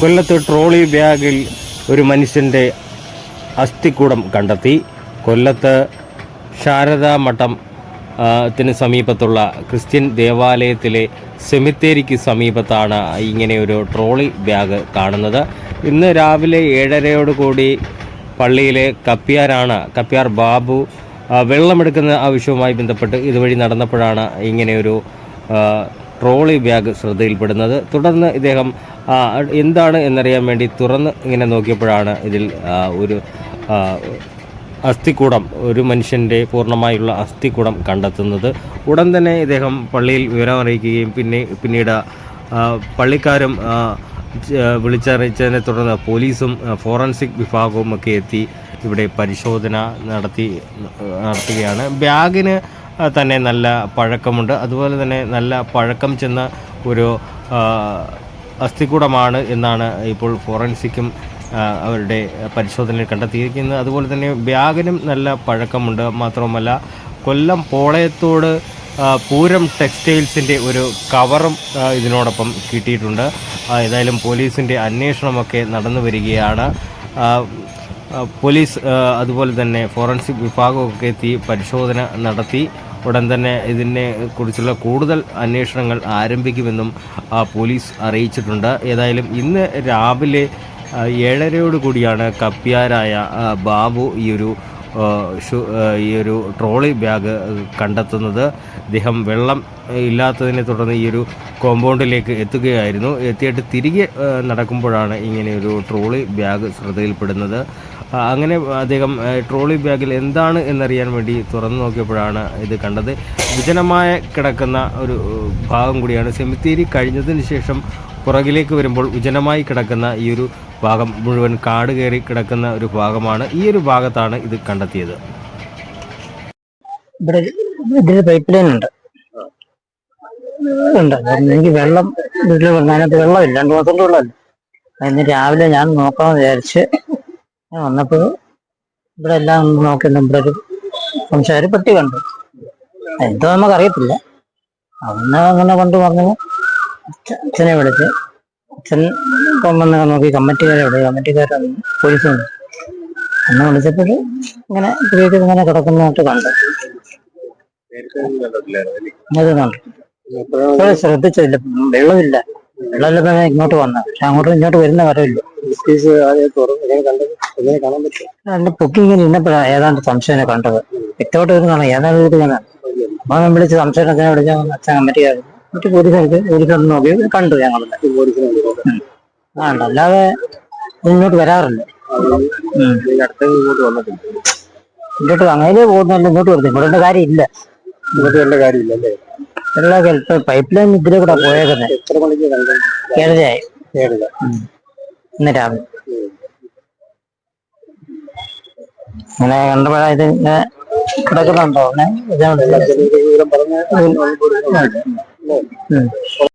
കൊല്ലത്ത് ട്രോളി ബാഗിൽ ഒരു മനുഷ്യന്റെ അസ്ഥിക്കൂടം കണ്ടെത്തി. കൊല്ലത്ത് ശാരദാ മഠം ത്തിന് സമീപത്തുള്ള ക്രിസ്ത്യൻ ദേവാലയത്തിലെ സെമിത്തേരിക്ക് സമീപത്താണ് ഇങ്ങനെ ഒരു ട്രോളി ബാഗ് കാണുന്നത്. ഇന്ന് രാവിലെ ഏഴരയോട് കൂടി പള്ളിയിലെ കപ്പ്യാരാണ് കപ്പ്യാർ ബാബു വെള്ളമെടുക്കുന്ന ആവശ്യവുമായി ബന്ധപ്പെട്ട് ഇതുവഴി നടന്നപ്പോഴാണ് ഇങ്ങനെയൊരു ട്രോളി ബാഗ് ശ്രദ്ധയിൽപ്പെടുന്നത്. തുടർന്ന് ഇദ്ദേഹം എന്താണ് എന്നറിയാൻ വേണ്ടി തുറന്ന് ഇങ്ങനെ നോക്കിയപ്പോഴാണ് ഇതിൽ ഒരു അസ്ഥിക്കൂടം ഒരു മനുഷ്യന്റെ പൂർണമായുള്ള അസ്ഥിക്കൂടം കണ്ടെത്തുന്നത്. ഉടൻ തന്നെ ഇദ്ദേഹം പള്ളിയിൽ വിവരം അറിയിക്കുകയും പിന്നെ പിന്നീട് പള്ളിക്കാരും വിളിച്ചറിയിച്ചതിനെ തുടർന്ന് പോലീസും ഫോറൻസിക് വിഭാഗവും ഒക്കെ എത്തി ഇവിടെ പരിശോധന നടത്തി നടത്തുകയാണ്. ബാഗിന് തന്നെ നല്ല പഴക്കമുണ്ട്. അതുപോലെ തന്നെ നല്ല പഴക്കം ചെന്ന ഒരു അസ്ഥികൂടമാണ് എന്നാണ് ഇപ്പോൾ ഫോറൻസിക്കും അവരുടെ പരിശോധനയിൽ കണ്ടെത്തിയിരിക്കുന്നത്. അതുപോലെ തന്നെ ബാഗിനും നല്ല പഴക്കമുണ്ട്. മാത്രവുമല്ല കൊല്ലം പോളയത്തോട് പൂരം ടെക്സ്റ്റൈൽസിന്റെ ഒരു കവറും ഇതിനോടൊപ്പം കിട്ടിയിട്ടുണ്ട്. ഏതായാലും പോലീസിന്റെ അന്വേഷണമൊക്കെ നടന്നു വരികയാണ്. പോലീസ് അതുപോലെ തന്നെ ഫോറൻസിക് വിഭാഗമൊക്കെ എത്തി പരിശോധന നടത്തി. ഉടൻ തന്നെ ഇതിനെ കുറിച്ചുള്ള കൂടുതൽ അന്വേഷണങ്ങൾ ആരംഭിക്കുമെന്നും പോലീസ് അറിയിച്ചിട്ടുണ്ട്. ഏതായാലും ഇന്ന് രാവിലെ ഏഴരയോട് കൂടിയാണ് കപ്പ്യാരായ ബാബു ഈ ഒരു ഈ ഒരു ട്രോളി ബാഗ് കണ്ടെത്തുന്നത്. ഇദ്ദേഹം വെള്ളം ഇല്ലാത്തതിനെ തുടർന്ന് ഈ ഒരു കോമ്പൗണ്ടിലേക്ക് എത്തുകയായിരുന്നു. എത്തിയിട്ട് തിരികെ നടക്കുമ്പോഴാണ് ഇങ്ങനെ ഒരു ട്രോളി ബാഗ് ശ്രദ്ധയിൽപ്പെടുന്നത്. അങ്ങനെ അദ്ദേഹം ട്രോളി ബാഗിൽ എന്താണ് എന്നറിയാൻ വേണ്ടി തുറന്നു നോക്കിയപ്പോഴാണ് ഇത് കണ്ടത്. വിജനമായ കിടക്കുന്ന ഒരു ഭാഗം കൂടിയാണ് സെമിത്തേരി. കഴിഞ്ഞതിന് ശേഷം പുറകിലേക്ക് വരുമ്പോൾ ഉജനമായി കിടക്കുന്ന ഈ ഒരു ഭാഗം മുഴുവൻ കാട് കയറി കിടക്കുന്ന ഒരു ഭാഗമാണ് ഈ ഒരു ഭാഗത്താണ് ഇത് കണ്ടെത്തിയത്. ഇവിടെ പൈപ്പ് ലൈൻ ഉണ്ട്. വെള്ളം അതിനകത്ത് വെള്ളമില്ല. രണ്ടു മാസം വെള്ളമില്ല. ഇന്ന് രാവിലെ ഞാൻ നോക്കാമെന്ന് വിചാരിച്ച് ഞാൻ വന്നപ്പോൾ ഇവിടെ എല്ലാം ഒന്ന് നോക്കി ഇവിടെ ഒരു പെട്ടി കണ്ടു. എന്തോ നമുക്കറിയത്തില്ല അന്ന് അങ്ങനെ കൊണ്ട് അച്ഛ- അച്ഛനെ വിളിച്ച് അച്ഛൻ വന്ന് നോക്കി. കമ്മിറ്റിക്കാരെ വിളിച്ചു കമ്മിറ്റിക്കാരെ വന്ന് പോലീസ് വന്നു. എന്നെ വിളിച്ചപ്പോൾ ഇങ്ങനെ വീട്ടിൽ ഇങ്ങനെ കിടക്കുന്നതായിട്ട് കണ്ടു. ശ്രദ്ധിച്ചില്ല വെള്ളമില്ല. വെള്ളമില്ല ഇങ്ങോട്ട് വന്ന. പക്ഷെ അങ്ങോട്ട് ഇങ്ങോട്ട് വരുന്ന വരവില്ല. അതിന്റെ പൊക്കി ഇങ്ങനെ ഇന്നപ്പോഴാണ് ഏതാണ്ട് സംശയം കണ്ടത്. ഇത്തോട്ട് വരുന്ന ഏതാണ്ട് ഒരു ഇങ്ങനെ. അപ്പൊ ഞാൻ വിളിച്ച് സംശയത്തിനെ വിളിച്ച അച്ഛൻ കമ്മിറ്റിക്കാർ മറ്റു പോലീസായിട്ട് പോലീസ് ഒന്ന് നോക്കി. കണ്ടു ഞങ്ങൾ ആ ഉണ്ട് അല്ലാതെ ഇങ്ങോട്ട് വരാറില്ല. ഉം. ഇങ്ങോട്ട് അങ്ങനെ പോകുന്നല്ല ഇങ്ങോട്ട് വരുന്നത് ഇങ്ങോട്ട് കാര്യമില്ല. ഇങ്ങോട്ട് വരേണ്ട കാര്യമില്ലല്ലേ വെള്ളമൊക്കെ ഇപ്പൊ പൈപ്പ് ലൈൻ ഇതിലെ കൂടെ പോയേക്കുന്നത് ഏഴരയായി. ഏഴില്ല ഇന്ന് രാവിലെ. ഇങ്ങനെ കണ്ടപ്പോഴാ ഇത് ഇങ്ങനെ കിടക്കുന്നുണ്ടോ? അങ്ങനെ